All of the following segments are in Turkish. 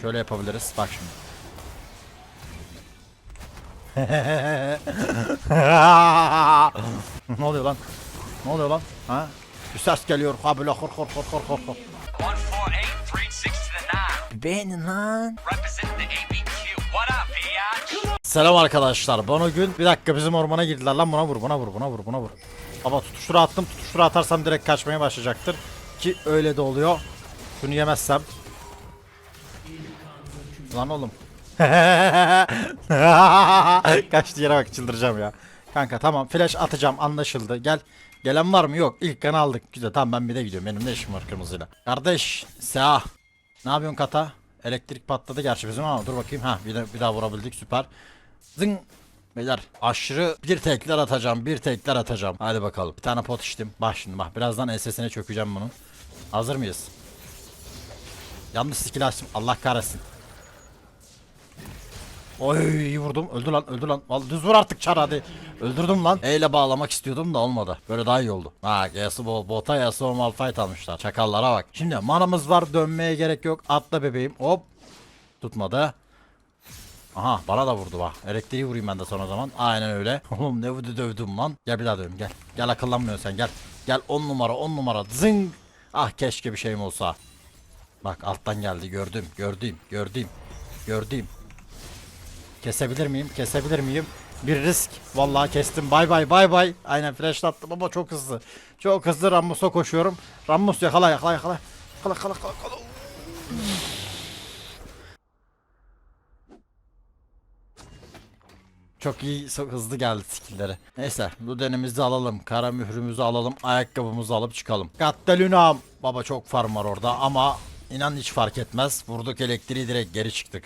Şöyle yapabiliriz. Bak şimdi. ne oluyor lan? Ne oluyor lan? Ha? Bir ses geliyor. Ha böyle hor hor hor hor hor hor. 148, 36 to the 9. Beğenin lan. Selam arkadaşlar. Bana gün bir dakika bizim ormana girdiler lan buna vur buna vur buna vur buna vur. Baba tutuştura attım tutuştura atarsam direkt kaçmaya başlayacaktır. Ki öyle de oluyor. Şunu yemezsem. Lan oğlum. Kaçtı yere bak çıldıracağım ya. Kanka tamam flash atacağım anlaşıldı. Gel. Gelen var mı? Yok. İlk kanı aldık. Güzel tamam ben bir de gidiyorum. Benim ne işim var kırmızıyla. Kardeş. Seha. Ne yapıyorsun kata? Elektrik patladı gerçi bizim ama dur bakayım. Ha bir, de, bir daha vurabildik süper. Zing. Beyler aşırı bir tekler atacağım. Bir tekler atacağım. Hadi bakalım. Bir tane pot içtim. Bak şimdi bak. Birazdan SS'ine çökeceğim bunun. Hazır mıyız? Yanlış skill açtım. Allah kahretsin. Oy iyi vurdum. Öldü lan öldü lan. Vallahi düz vur artık çar hadi. Öldürdüm lan. E bağlamak istiyordum da olmadı. Böyle daha iyi oldu. Ha Yasuo bota Yasuo Malphite almışlar. Çakallara bak. Şimdi manamız var dönmeye gerek yok. Atla bebeğim. Hop. Tutmadı. Aha bana da vurdu bak. Elektriği vurayım ben de sonra zaman. Aynen öyle. Oğlum ne vurdu dövdüm lan. Gel bir daha döveyim gel. Gel akıllanmıyorsun sen gel. Gel 10 numara 10 numara. Zing. Ah keşke bir şeyim olsa. Bak alttan geldi gördüm gördüm gördüm gördüm. Kesebilir miyim? Kesebilir miyim? Bir risk. Vallahi kestim. Bay bay bay bay. Aynen flash attım ama çok hızlı. Çok hızlı Rammus'a koşuyorum. Rammus yakala yakala yakala. Yakala yakala yakala. yakala. Çok iyi so- hızlı geldi skillleri. Neyse Luden'imizi alalım. Kara mührümüzü alalım. Ayakkabımızı alıp çıkalım. Kattalunam. Baba çok farm var orada ama inan hiç fark etmez. Vurduk elektriği direkt geri çıktık.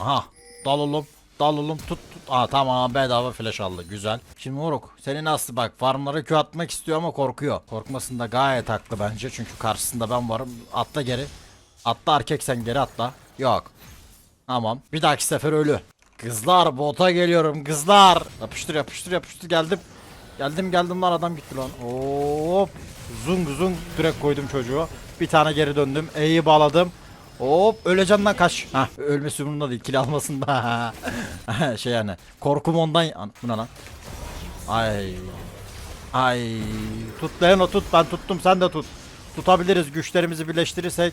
Aha dal oğlum dal oğlum tut tut. Aa tamam bedava flash aldı güzel. Şimdi Moruk senin aslı bak farmlara Q atmak istiyor ama korkuyor. Korkmasında gayet haklı bence çünkü karşısında ben varım. Atla geri. Atla erkek sen geri atla. Yok. Tamam bir dahaki sefer ölü. Kızlar bota geliyorum kızlar. Yapıştır yapıştır yapıştır geldim. Geldim geldim lan adam gitti lan. Hop. Zung zung direkt koydum çocuğu. Bir tane geri döndüm. E'yi bağladım. Hop öleceğim lan kaç. Hah ölmesi umurumda değil kill almasında. şey yani korkum ondan. An- Bu ne lan? Ay. Ay. Tut Leon tut ben tuttum sen de tut. Tutabiliriz güçlerimizi birleştirirsek.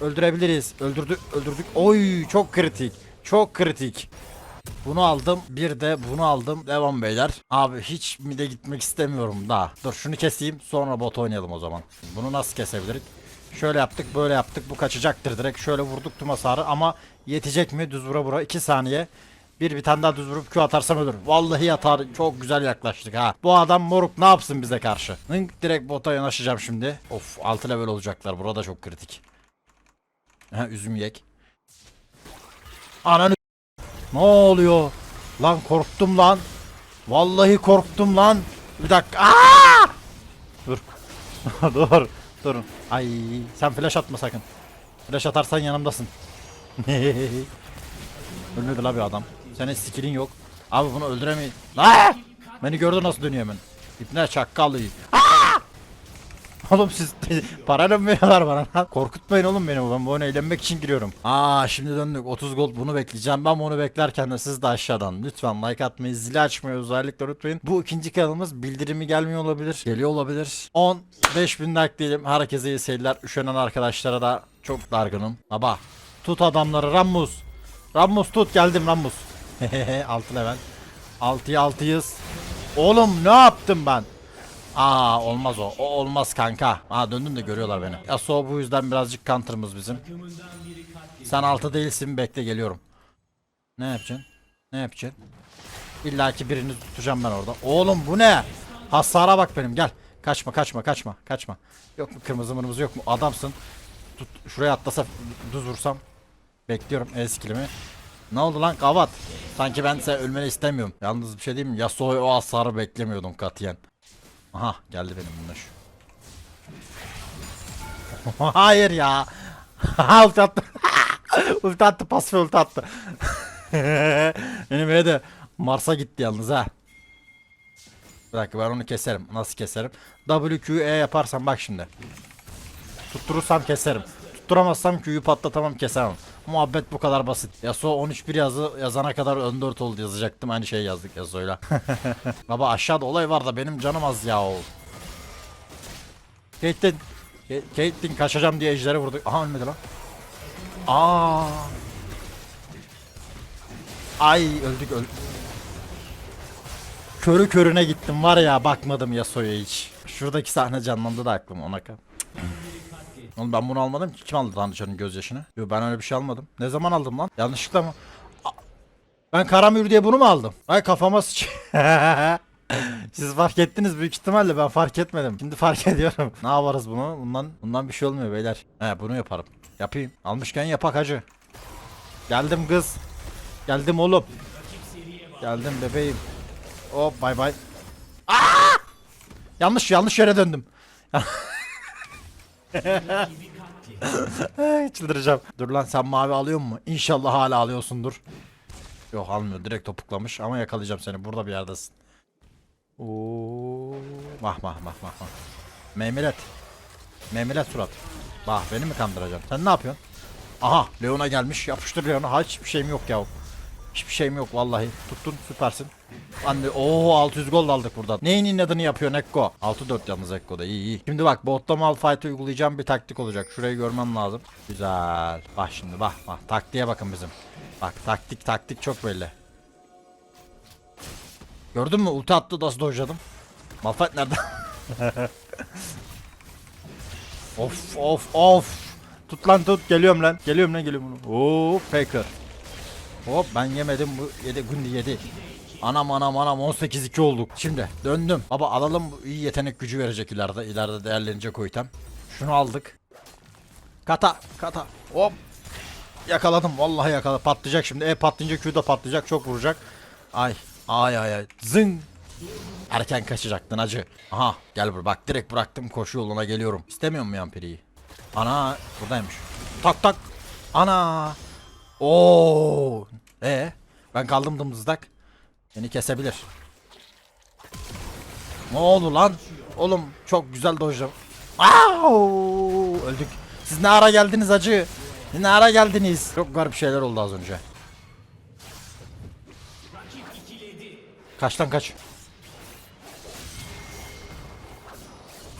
Öldürebiliriz. Öldürdük öldürdük. Oy çok kritik. Çok kritik. Bunu aldım. Bir de bunu aldım. Devam beyler. Abi hiç mi de gitmek istemiyorum daha. Dur şunu keseyim. Sonra bot oynayalım o zaman. Bunu nasıl kesebiliriz? Şöyle yaptık böyle yaptık. Bu kaçacaktır direkt. Şöyle vurduk tüm hasarı ama yetecek mi? Düz vura vura 2 saniye. Bir bir tane daha düz vurup Q atarsam ölür. Vallahi yatar. Çok güzel yaklaştık ha. Bu adam moruk ne yapsın bize karşı? Hınk direkt bota yanaşacağım şimdi. Of 6 level olacaklar. Burada çok kritik. Ha üzüm yek. Ananı ne oluyor? Lan korktum lan. Vallahi korktum lan. Bir dakika. Aa! Dur. dur. Durun. Ay sen flash atma sakın. Flash atarsan yanımdasın. Ölmedi la bir adam. Senin skillin yok. Abi bunu öldüremeyin. Beni gördü nasıl dönüyor hemen. İpne çakkalı. Oğlum siz parayla mı veriyorlar bana lan? Korkutmayın oğlum beni ben bu oyuna eğlenmek için giriyorum. Aa şimdi döndük 30 gold bunu bekleyeceğim. Ben bunu beklerken de siz de aşağıdan lütfen like atmayı zili açmayı özellikle unutmayın. Bu ikinci kanalımız bildirimi gelmiyor olabilir. Geliyor olabilir. 10 5000 like diyelim. Herkese iyi seyirler. Üşenen arkadaşlara da çok dargınım. Baba tut adamları Rammus. Rammus tut geldim Rammus. 6 level. 6'ya 6'yız. Oğlum ne yaptım ben? Aa olmaz o. O olmaz kanka. Aa döndüm de görüyorlar beni. Yasuo bu yüzden birazcık counter'ımız bizim. Sen altı değilsin bekle geliyorum. Ne yapacaksın? Ne yapacaksın? İlla ki birini tutacağım ben orada. Oğlum bu ne? Hasara bak benim gel. Kaçma kaçma kaçma kaçma. Yok mu kırmızı mırmızı yok mu? Adamsın. Tut, şuraya atlasa düz vursam. Bekliyorum el skillimi. Ne oldu lan kavat? Sanki ben sen ölmeni istemiyorum. Yalnız bir şey diyeyim mi? Yasuo'yu o hasarı beklemiyordum katiyen. Aha geldi benim bunlar. Hayır ya. ulti attı. ulti attı pasif ulti attı. benim de Mars'a gitti yalnız ha. Bir dakika ben onu keserim. Nasıl keserim? WQE yaparsam bak şimdi. Tutturursam keserim. Tutturamazsam Q'yu patlatamam kesemem. Muhabbet bu kadar basit. Yasuo 13-1 yazı yazana kadar ön 4 oldu yazacaktım. Aynı şey yazdık Yasuo'yla. Baba aşağıda olay var da benim canım az ya o. Caitlyn. Ca- Caitlyn kaçacağım diye ejderi vurdu. Aha ölmedi lan. Aa. Ay öldük öldük. Körü körüne gittim var ya bakmadım Yasuo'ya hiç. Şuradaki sahne canlandı da aklım ona kal. Oğlum ben bunu almadım ki. Kim aldı Tanrıçanın gözyaşını? Yok ben öyle bir şey almadım. Ne zaman aldım lan? Yanlışlıkla mı? Ben Karamür diye bunu mu aldım? Ay kafama sıç. Siz fark ettiniz büyük ihtimalle ben fark etmedim. Şimdi fark ediyorum. ne yaparız bunu? Bundan bundan bir şey olmuyor beyler. He bunu yaparım. Yapayım. Almışken yapak hacı. Geldim kız. Geldim oğlum. Geldim bebeğim. Hop bay bay. Aa! Yanlış yanlış yere döndüm. Çıldıracağım. Dur lan sen mavi alıyor mu? İnşallah hala alıyorsundur. Yok almıyor. Direkt topuklamış ama yakalayacağım seni. Burada bir yerdesin. Oo. Mah mah mah mah mah. Meymelet. Meymelet surat. Bah beni mi kandıracaksın? Sen ne yapıyorsun? Aha Leon'a gelmiş. Yapıştır Leon'a. Hiçbir şeyim yok ya. Hiçbir şeyim yok vallahi. Tuttun süpersin. Anne ooo 600 gol aldık buradan. Neyin inadını yapıyor Ekko? 6-4 yalnız Ekko'da iyi iyi. Şimdi bak botta Malphite uygulayacağım bir taktik olacak. Şurayı görmem lazım. Güzel. Bak şimdi bak bak. Taktiğe bakın bizim. Bak taktik taktik çok belli. Gördün mü ulti attı nasıl dojladım. Malphite nerede? of of of. Tut lan tut geliyorum lan. Geliyorum lan geliyorum. Oo Faker. Hop ben yemedim bu yedi gündü yedi. Anam anam anam 18-2 olduk. Şimdi döndüm. Baba alalım iyi yetenek gücü verecek ileride. İleride değerlenecek o item. Şunu aldık. Kata kata hop. Yakaladım vallahi yakaladım. Patlayacak şimdi. E patlayınca Q da patlayacak çok vuracak. Ay ay ay ay. Zing. Erken kaçacaktın acı. Aha gel buraya bak direkt bıraktım koşu yoluna geliyorum. İstemiyor mu Yampiri'yi? Ana buradaymış. Tak tak. Ana. Oo. E ben kaldım dımdızdak. Beni kesebilir. Ne oldu lan? Oğlum çok güzel dojladım. Öldük. Siz ne ara geldiniz acı? Siz ne ara geldiniz? Çok garip şeyler oldu az önce. Kaç lan kaç.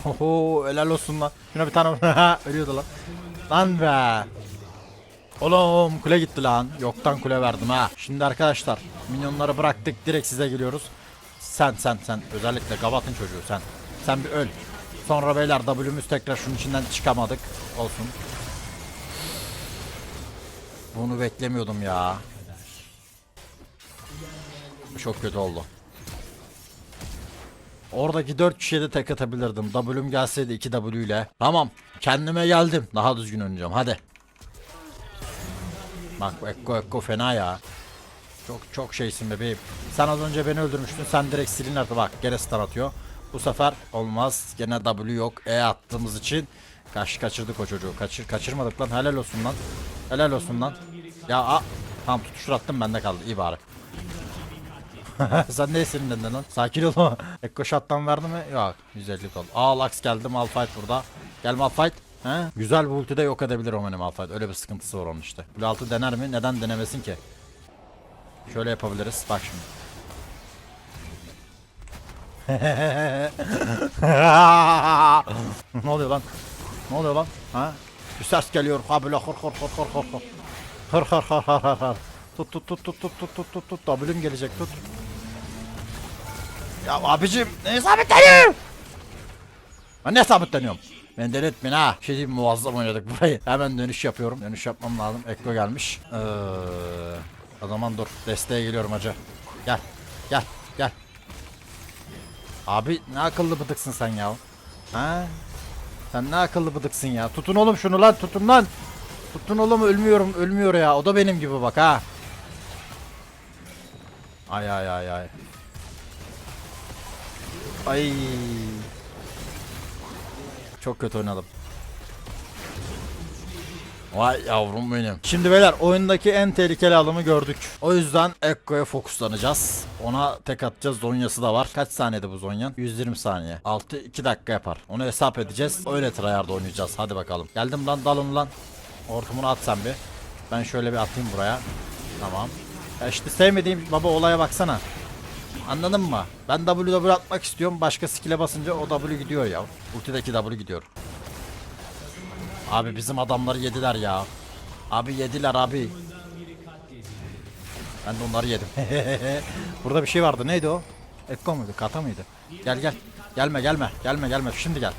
Oho helal olsun lan. Şuna bir tane ölüyordu lan. Lan be. Oğlum kule gitti lan. Yoktan kule verdim ha. Şimdi arkadaşlar minyonları bıraktık direkt size geliyoruz. Sen sen sen özellikle Gavat'ın çocuğu sen. Sen bir öl. Sonra beyler W'müz tekrar şunun içinden çıkamadık. Olsun. Bunu beklemiyordum ya. Çok kötü oldu. Oradaki 4 kişiye de tek atabilirdim. W'm gelseydi 2 W ile. Tamam. Kendime geldim. Daha düzgün oynayacağım. Hadi. Bak Ekko Ekko fena ya. Çok çok şeysin bebeğim. Sen az önce beni öldürmüştün. Sen direkt silin artık. Bak gene stun atıyor. Bu sefer olmaz. Gene W yok. E attığımız için kaç kaçırdık o çocuğu. Kaçır kaçırmadık lan. Helal olsun lan. Helal olsun lan. Ya a tamam tutuştur attım bende kaldı. İyi bari. Sen ne sinirlendin lan? Sakin ol. Ekko shot'tan verdi mi? Yok. 150 oldu. Aa Lux geldi Malphite burada. Gel Malphite. He? Güzel bir ultide yok edebilir benim Malphite. Öyle bir sıkıntısı var onun işte. Kule dener mi? Neden denemesin ki? Şöyle yapabiliriz. Bak şimdi. ne oluyor lan? Ne oluyor lan? Ha? Bir ses geliyor. Ha böyle hır hır hır hır hır hır. Hır hır hır hır hır hır. Tut tut tut tut tut tut tut tut tut. W'm gelecek tut. Ya abicim ne sabitleniyor? Ben ne sabitleniyorum? Ben deli etmeyin ha. Şey diyeyim muazzam oynadık burayı. Hemen dönüş yapıyorum. Dönüş yapmam lazım. Ekko gelmiş. Ee, o zaman dur. Desteğe geliyorum hacı. Gel. Gel. Gel. Abi ne akıllı bıdıksın sen ya. Ha? Sen ne akıllı bıdıksın ya. Tutun oğlum şunu lan tutun lan. Tutun oğlum ölmüyorum ölmüyor ya. O da benim gibi bak ha. Ay ay ay ay. Ay. Çok kötü oynadım. Vay yavrum benim. Şimdi beyler oyundaki en tehlikeli alımı gördük. O yüzden Ekko'ya fokuslanacağız. Ona tek atacağız. Zonya'sı da var. Kaç saniyede bu Zonyan? 120 saniye. 6 2 dakika yapar. Onu hesap edeceğiz. Öyle tryhard oynayacağız. Hadi bakalım. Geldim lan dalın lan. Hortumunu at sen bir. Ben şöyle bir atayım buraya. Tamam. Ya işte sevmediğim baba olaya baksana. Anladın mı? Ben WW atmak istiyorum. Başka skill'e basınca o W gidiyor ya. Ultideki W gidiyor. Abi bizim adamları yediler ya. Abi yediler abi. Ben de onları yedim. Burada bir şey vardı. Neydi o? Ekko muydu? Kata mıydı? Gel gel. Gelme gelme. Gelme gelme. Şimdi gel.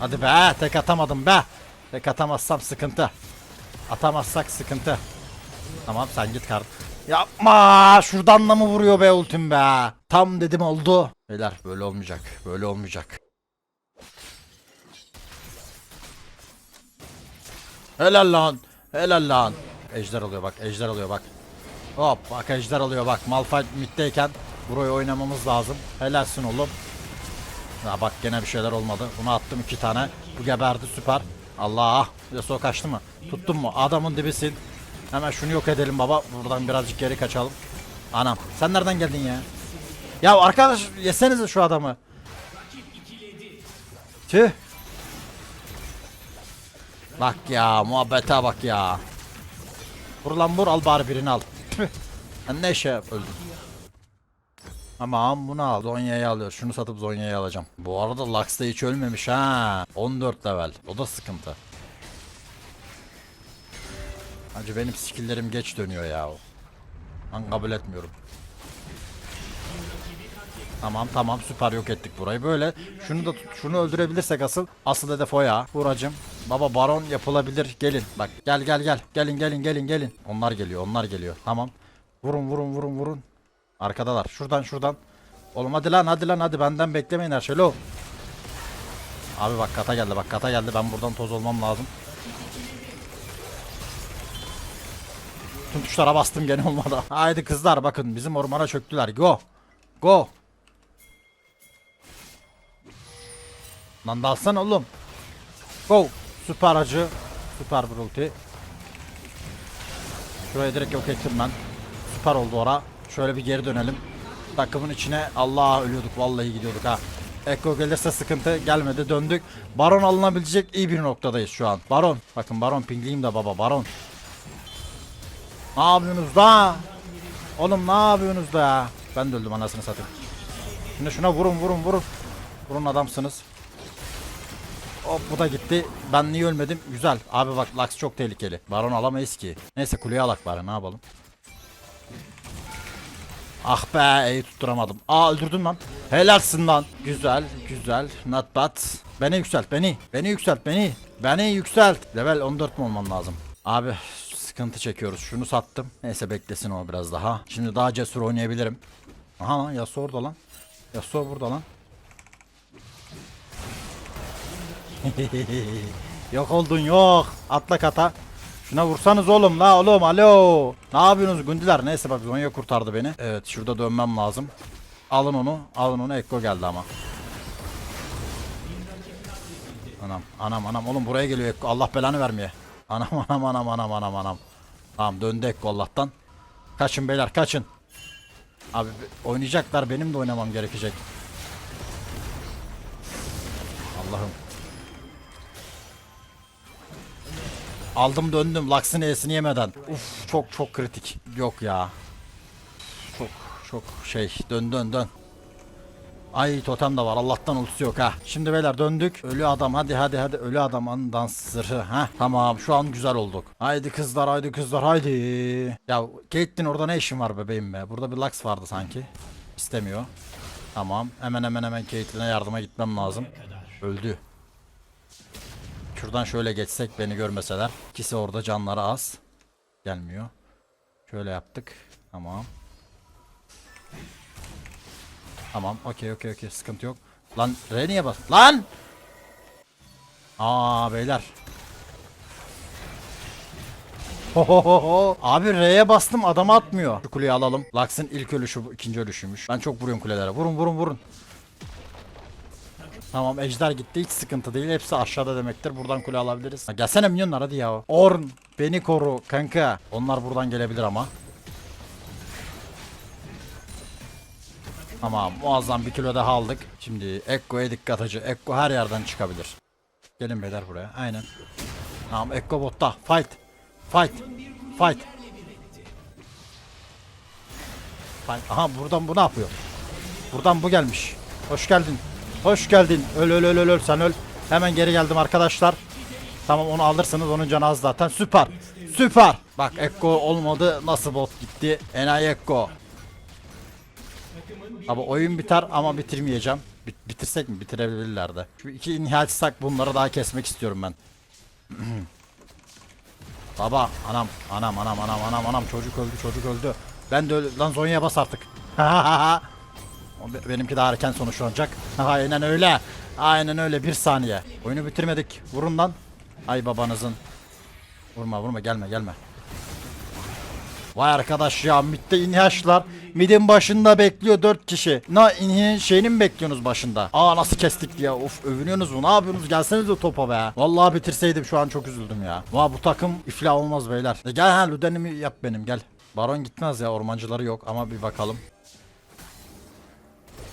Hadi be. Tek atamadım be. Tek atamazsam sıkıntı. Atamazsak sıkıntı. Tamam sen git kart. Yapma. Şuradan da mı vuruyor be ultim be? Tam dedim oldu. Beyler böyle olmayacak. Böyle olmayacak. Helal lan. Helal lan. Ejder alıyor bak. Ejder alıyor bak. Hop bak ejder alıyor bak. Malphite middeyken burayı oynamamız lazım. Helalsin oğlum. Ya bak gene bir şeyler olmadı. Bunu attım iki tane. Bu geberdi süper. Allah. Yasuo kaçtı mı? Tuttun mu? Adamın dibisin. Hemen şunu yok edelim baba. Buradan birazcık geri kaçalım. Anam. Sen nereden geldin ya? Ya arkadaş yesenize şu adamı. Tüh. Bak ya muhabbete bak ya. Vur lan vur al bari birini al. Sen ne işe öldün? Tamam bunu al. Zonya'yı alıyor. Şunu satıp Zonya'yı alacağım. Bu arada Lux da hiç ölmemiş ha. 14 level. O da sıkıntı. Hacı benim skilllerim geç dönüyor ya. Ben kabul etmiyorum. Tamam tamam süper yok ettik burayı. Böyle şunu da şunu öldürebilirsek asıl asıl hedef o ya. Buracım. Baba baron yapılabilir. Gelin. Bak gel gel gel. Gelin gelin gelin gelin. Onlar geliyor. Onlar geliyor. Tamam. Vurun vurun vurun vurun. Arkadalar. Şuradan şuradan. Oğlum hadi lan hadi lan hadi benden beklemeyin her şey. Lo. Abi bak kata geldi bak kata geldi. Ben buradan toz olmam lazım. Tüm tuşlara bastım gene olmadı. Haydi kızlar bakın bizim ormana çöktüler. Go. Go. Lan dalsana oğlum. Go. Süper acı. Süper bir ulti. Şurayı direkt yok ettim ben. Süper oldu ora. Şöyle bir geri dönelim. Takımın içine Allah ölüyorduk vallahi gidiyorduk ha. Ekko gelirse sıkıntı gelmedi döndük. Baron alınabilecek iyi bir noktadayız şu an. Baron. Bakın Baron pingliyim de baba Baron. Ne yapıyorsunuz da? Oğlum ne yapıyorsunuz da? Ben de öldüm anasını satayım. Şimdi şuna vurun vurun vurun. Vurun adamsınız. Hop bu da gitti. Ben niye ölmedim? Güzel. Abi bak Lux çok tehlikeli. Baron alamayız ki. Neyse kuleye alak bari ne yapalım. Ah be iyi tutturamadım. Aa öldürdün lan. Helalsin lan. Güzel güzel. Not bad. Beni yükselt beni. Beni yükselt beni. Beni yükselt. Level 14 mi olmam lazım? Abi sıkıntı çekiyoruz. Şunu sattım. Neyse beklesin o biraz daha. Şimdi daha cesur oynayabilirim. Aha Yasuo orada lan. Yasuo burada lan. yok oldun yok. Atla kata. Şuna vursanız oğlum la oğlum alo. Ne yapıyorsunuz gündiler? Neyse bak Zonya kurtardı beni. Evet şurada dönmem lazım. Alın onu. Alın onu. Ekko geldi ama. Anam anam anam oğlum buraya geliyor Ekko. Allah belanı vermeye. Anam anam anam anam anam anam. Tamam döndü Ekko Allah'tan. Kaçın beyler kaçın. Abi oynayacaklar benim de oynamam gerekecek. Allah'ım. Aldım döndüm Lux'ın E'sini yemeden. Uf çok çok kritik. Yok ya. Çok çok şey dön dön dön. Ay totem de var Allah'tan ultisi yok ha. Şimdi beyler döndük. Ölü adam hadi hadi hadi ölü adamın dans zırhı ha. Tamam şu an güzel olduk. Haydi kızlar haydi kızlar haydi. Ya Caitlyn orada ne işin var bebeğim be? Burada bir Lux vardı sanki. İstemiyor. Tamam hemen hemen hemen Caitlyn'e yardıma gitmem lazım. Öldü. Şuradan şöyle geçsek beni görmeseler. İkisi orada canları az. Gelmiyor. Şöyle yaptık. Tamam. Tamam. Okey okey okey. Sıkıntı yok. Lan R niye bas? Lan! Aa beyler. Hohohoho. Abi R'ye bastım adam atmıyor. Şu kuleyi alalım. Lux'ın ilk ölüşü bu ikinci ölüşüymüş. Ben çok vuruyorum kulelere. Vurun vurun vurun. Tamam ejder gitti hiç sıkıntı değil. Hepsi aşağıda demektir. Buradan kule alabiliriz. Ha, gelsene minyonlar hadi ya. Orn beni koru kanka. Onlar buradan gelebilir ama. Tamam muazzam bir kilo daha aldık. Şimdi Ekko'ya dikkat acı. Ekko her yerden çıkabilir. Gelin beyler buraya. Aynen. Tamam Ekko botta. Fight. Fight. Fight. Fight. Aha buradan bu ne yapıyor? Buradan bu gelmiş. Hoş geldin. Hoş geldin. Öl öl öl öl öl sen öl. Hemen geri geldim arkadaşlar. Tamam onu alırsınız onun canı az zaten. Süper. Süper. Bak Ekko olmadı. Nasıl bot gitti? Enayi Ekko. Abi oyun biter ama bitirmeyeceğim. Bit- bitirsek mi? Bitirebilirler de. Şu iki inhial sak bunları daha kesmek istiyorum ben. Baba anam anam anam anam anam anam çocuk öldü çocuk öldü. Ben de öyle lan Zonya'ya bas artık. Benimki daha erken sonuçlanacak. Aynen öyle. Aynen öyle bir saniye. Oyunu bitirmedik. Vurun lan. Ay babanızın. Vurma vurma gelme gelme. Vay arkadaş ya midde inhiaşlar. Midin başında bekliyor 4 kişi. Na inhin şeyini mi bekliyorsunuz başında? Aa nasıl kestik ya. Of övünüyorsunuz mu? Ne yapıyorsunuz? Gelseniz de topa be. Vallahi bitirseydim şu an çok üzüldüm ya. Vay bu takım iflah olmaz beyler. E gel ha Luden'imi yap benim gel. Baron gitmez ya ormancıları yok ama bir bakalım.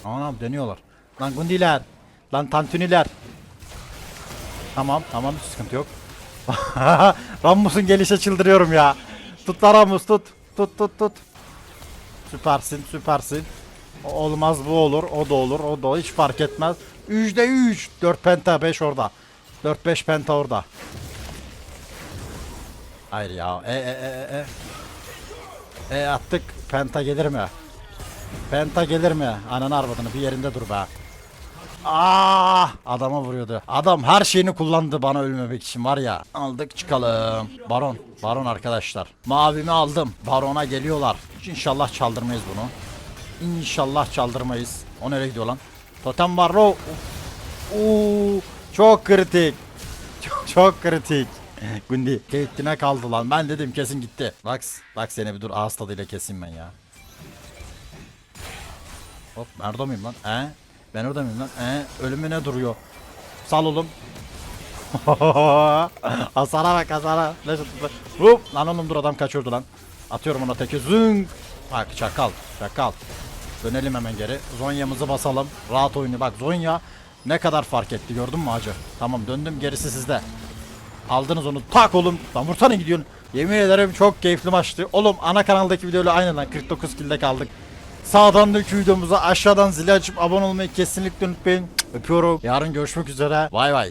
Anam deniyorlar. Lan gundiler. Lan tantuniler. Tamam tamam hiç sıkıntı yok. Rammus'un gelişe çıldırıyorum ya. Tut lan Rammus tut. Tut tut tut. Süpersin süpersin. Olmaz bu olur. O da olur. O da. Hiç fark etmez. 3'de 3. 4 penta 5 orada. 4-5 penta orada. Hayır ya. E e e e. E E attık. Penta gelir mi? Penta gelir mi? Ananı arvadını bir yerinde dur be. Aa, Ah! adama vuruyordu. Adam her şeyini kullandı bana ölmemek için var ya. Aldık çıkalım. Baron. Baron arkadaşlar. Mavimi aldım. Barona geliyorlar. İnşallah çaldırmayız bunu. İnşallah çaldırmayız. O nereye gidiyor lan? Totem var. Oo, çok kritik. Çok, çok kritik. Gundi. Caitlyn'e kaldı lan. Ben dedim kesin gitti. Bak, bak seni bir dur ağız tadıyla keseyim ben ya. Hop nerede mıyım lan? He? Ben orada mıyım lan? He? Ölümüne duruyor. Sal oğlum. hasara bak hasara. Hop. Lan oğlum dur adam kaçıyordu lan. Atıyorum ona teki zünk. Bak çakal. Çakal. Dönelim hemen geri. Zonya'mızı basalım. Rahat oyunu. Bak Zonya ne kadar fark etti gördün mü hacı? Tamam döndüm gerisi sizde. Aldınız onu. Tak oğlum. Lan vursana gidiyorsun. Yemin ederim çok keyifli maçtı. Oğlum ana kanaldaki videoyla aynı lan 49 kilde kaldık. Sağdan dök videomuza aşağıdan zili açıp abone olmayı kesinlikle unutmayın. Öpüyorum. Yarın görüşmek üzere. Vay vay.